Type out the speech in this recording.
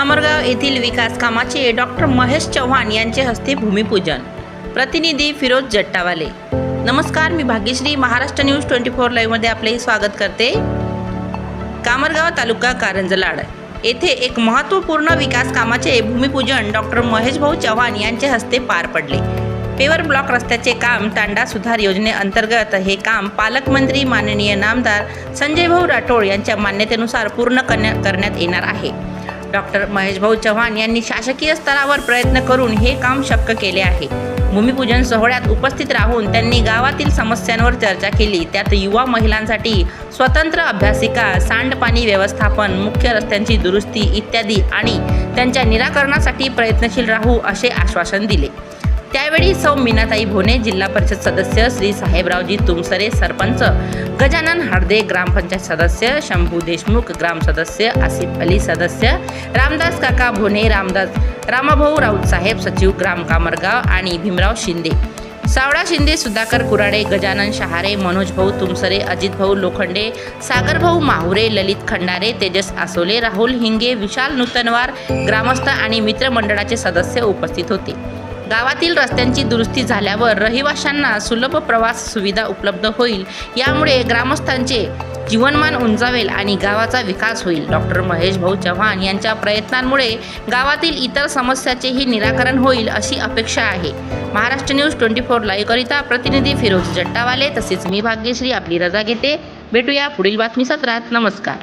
कामरगाव येथील विकास कामाचे डॉक्टर महेश चव्हाण यांचे हस्ते भूमिपूजन. प्रतिनिधी फिरोज जट्टावाले. नमस्कार मी Bhagyashree. Maharashtra news twenty four लाईव्हमध्ये आपले स्वागत करते. कामरगाव तालुका कारंजलाड. येथे एक महत्त्वपूर्ण विकास कामाचे भूमिपूजन डॉक्टर महेश भाऊ चव्हाण यांच्या हस्ते पार पडले. पेवर ब्लॉक रस्त्याचे काम तांडा सुधार योजनेअंतर्गत हे काम पालकमंत्री माननीय नामदार संजय भाऊ राठोड यांच्या मान्यतेनुसार पूर्ण करण्या करण्यात येणार आहे. डॉक्टर महेश भाऊ चव्हाण यांनी शासकीय स्तरावर प्रयत्न करून हे काम शक्य केले आहे. भूमिपूजन सोहळ्यात उपस्थित राहून त्यांनी गावातील समस्यांवर चर्चा केली. त्यात युवा महिलांसाठी स्वतंत्र अभ्यासिका सांडपाणी व्यवस्थापन मुख्य रस्त्यांची दुरुस्ती इत्यादी आणि त्यांच्या निराकरणासाठी प्रयत्नशील राहू असे आश्वासन दिले. त्यावेळी सौ मीनाताई भोने जिल्हा परिषद सदस्य श्री साहेबरावजी तुमसरे सरपंच गजानन हार्दे ग्रामपंचायत सदस्य शंभू देशमुख ग्राम सदस्य आसिफ अली सदस्य रामदास काका भोने रामदास रामाभाऊ राऊत साहेब सचिव ग्राम कामरगाव आणि भीमराव शिंदे. सावळा शिंदे सुधाकर कुराडे गजानन शहारे मनोज भाऊ तुमसरे अजित भाऊ लोखंडे सागर भाऊ माहुरे ललित खंडारे तेजस आसोले राहुल हिंगे विशाल नूतनवार ग्रामस्थ आणि मित्रमंडळाचे सदस्य उपस्थित होते. गावातील रस्त्यांची दुरुस्ती झाल्यावर रहिवाशांना सुलभ प्रवास सुविधा उपलब्ध होईल. यामुळे ग्रामस्थांचे जीवनमान उंचावेल आणि गावाचा विकास होईल. डॉक्टर महेश भाऊ चव्हाण यांच्या प्रयत्नांमुळे गावातील इतर समस्याचेही निराकरण होईल अशी अपेक्षा आहे. महाराष्ट्र न्यूज ट्वेंटी फोर लाईव्हकरिता प्रतिनिधी फिरोज जट्टावाले तसेच मी भाग्यश्री आपली रजा घेते. भेटूया पुढील बातमी सत्रात. नमस्कार.